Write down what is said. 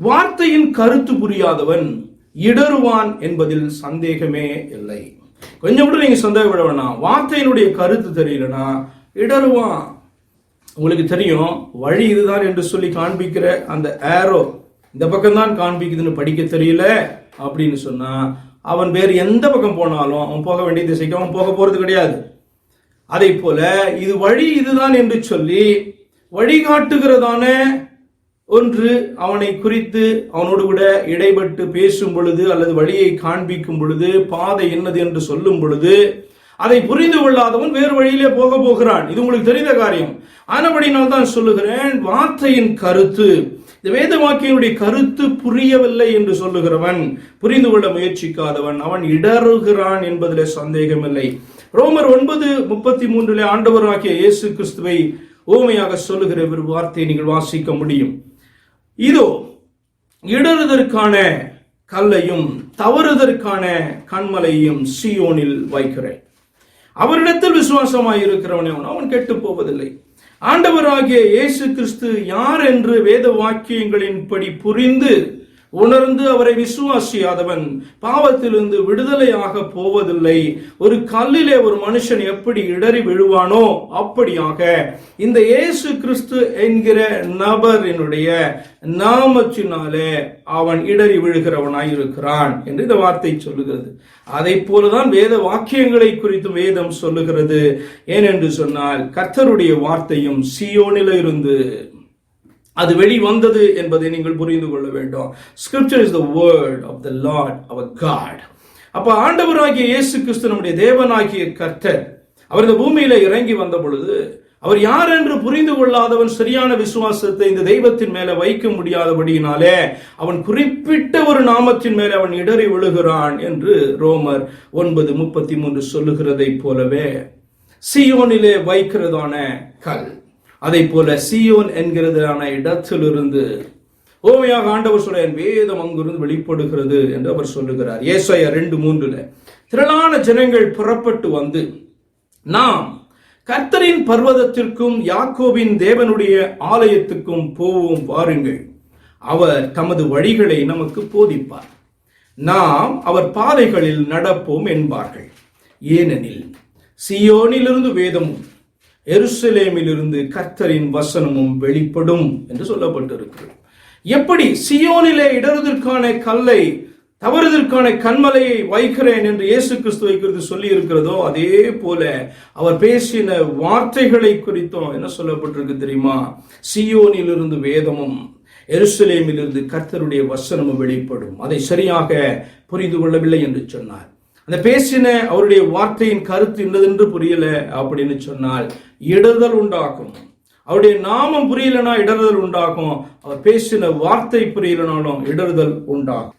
வார்த்தையின் கருத்து புரியாதவன் இடருவான் என்பதில் சந்தேகமே இல்லை. கொஞ்சம் கூட நீங்க சந்தேகப்பட வேணாம். வார்த்தையினுடைய கருத்து தெரியலனா இடருவான் உங்களுக்கு தெரியும் வழி இதுதான் என்று சொல்லி காண்பிக்கிற அந்த ஏரோ இந்த பக்கம் தான் காண்பிக்குதுன்னு படிக்க தெரியல அப்படின்னு சொன்னா அவன் வேறு எந்த பக்கம் போனாலும் அவன் போக வேண்டிய திசைக்கு அவன் போக போறது கிடையாது. அதை போல இது வழி இதுதான் என்று சொல்லி வழிகாட்டுகிறதான ஒன்று அவனை குறித்து அவனோடு கூட இடைப்பட்டு பேசும் பொழுது அல்லது வழியை காண்பிக்கும் பொழுது பாதை என்னது என்று சொல்லும் பொழுது அதை புரிந்து கொள்ளாதவன் வேறு வழியிலே போக போகிறான். இது உங்களுக்கு தெரிந்த காரியம். ஆனபடினால் தான் சொல்லுகிறேன் வார்த்தையின் கருத்து. இந்த வேத வாக்கியனுடைய கருத்து புரியவில்லை என்று சொல்லுகிறவன் புரிந்து கொள்ள முயற்சிக்காதவன். அவன் இடறுகிறான் என்பதிலே சந்தேகமில்லை. ரோமர் ஒன்பது முப்பத்தி மூன்றிலே ஆண்டவராகிய இயேசு கிறிஸ்துவை ஓமையாக சொல்லுகிற ஒரு வார்த்தையை நீங்கள் வாசிக்க முடியும். இதோ இடறுதற்கான கல்லையும் தவறுதற்கான கண்மலையும் சியோனில் வைக்கிறேன். அவரிடத்தில் விசுவாசமாய் இருக்கிறவனே அவன் கெட்டு போவதில்லை. ஆண்டவராகிய இயேசு கிறிஸ்து யார் என்று வேத வாக்கியங்களின்படி புரிந்து உணர்ந்து அவரை விசுவாசியாதவன். பாவத்திலிருந்து விடுதலையாக போவதில்லை. ஒரு கல்லிலே ஒரு மனுஷன் எப்படி இடறி விழுவானோ அப்படியாக இந்த இயேசு கிறிஸ்து என்கிற நபரினுடைய நாமத்தினாலே அவன் இடறி விழுகிறவனாய் இருக்கிறான் என்று இந்த வார்த்தை சொல்லுகிறது. அதை போலதான் வேத வாக்கியங்களை குறித்து வேதம் சொல்லுகிறது. ஏனென்று சொன்னால் கர்த்தருடைய வார்த்தையும் சியோனில இருந்து அது வெளி வந்தது என்பதை நீங்கள் புரிந்து கொள்ள வேண்டும். Scripture is the word of the lord our god அப்போ ஆண்டவராகிய இயேசு கிறிஸ்து நம்முடைய தேவனாகிய கர்த்தர் அவர் இந்த பூமியில இறங்கி வந்த பொழுது அவர் யார் என்று புரிந்து கொள்ளாதவன் சரியான விசுவாசத்தை இந்த தெய்வத்தின் மேல வைக்க முடியாதபடியினாலே அவன் குறிப்பிட்ட ஒரு நாமத்தின் மேலே அவன் இடறி விழுகிறான் என்று ரோமர் ஒன்பது முப்பத்தி மூன்று சொல்லுகிறதை போலவே சியோனிலே வைக்கிறதான கல். அதை போல சியோன் என்கிறதான இடத்திலிருந்து ஓமையாக ஆண்டவர் சொல்ல என் வேதம் அங்கிருந்து வெளிப்படுகிறது என்று அவர் சொல்லுகிறார். ஏசாயா ரெண்டு மூன்றுல திரளான ஜனங்கள் புறப்பட்டு வந்து நாம் கர்த்தரின் பர்வதத்திற்கும் யாக்கோவின் தேவனுடைய ஆலயத்துக்கும் போவோம் வாருங்கள். அவர் தமது வழிகளை நமக்கு போதிப்பார். நாம் அவர் பாதைகளில் நடப்போம் என்பார்கள். ஏனெனில் சியோனிலிருந்து வேதமும் எருசலேமிலிருந்து கர்த்தரின் வசனமும் வெளிப்படும் என்று சொல்லப்பட்டிருக்கிறது. எப்படி சியோனிலே இடறுதற்கான கல்லை தவறுதற்கான கண்மலையை வைக்கிறேன் என்று இயேசு கிறிஸ்துவை குறித்து சொல்லி இருக்கிறதோ அதே போல அவர் பேசின வார்த்தைகளை குறித்தும் என்ன சொல்லப்பட்டிருக்கு தெரியுமா? சியோனிலிருந்து வேதமும் எருசலேமிலிருந்து கர்த்தருடைய வசனமும் வெளிப்படும். அதை சரியாக புரிந்து கொள்ளவில்லை என்று சொன்னார். அந்த பேசின அவருடைய வார்த்தையின் கருத்து இன்னதென்று புரியல அப்படின்னு சொன்னால் இடறுதல் உண்டாக்கும் அவருடைய நாமம் புரியலனா இடறுதல் உண்டாகும். அவர் பேசின வார்த்தை புரியலனாலும் இடறுதல் உண்டாகும்.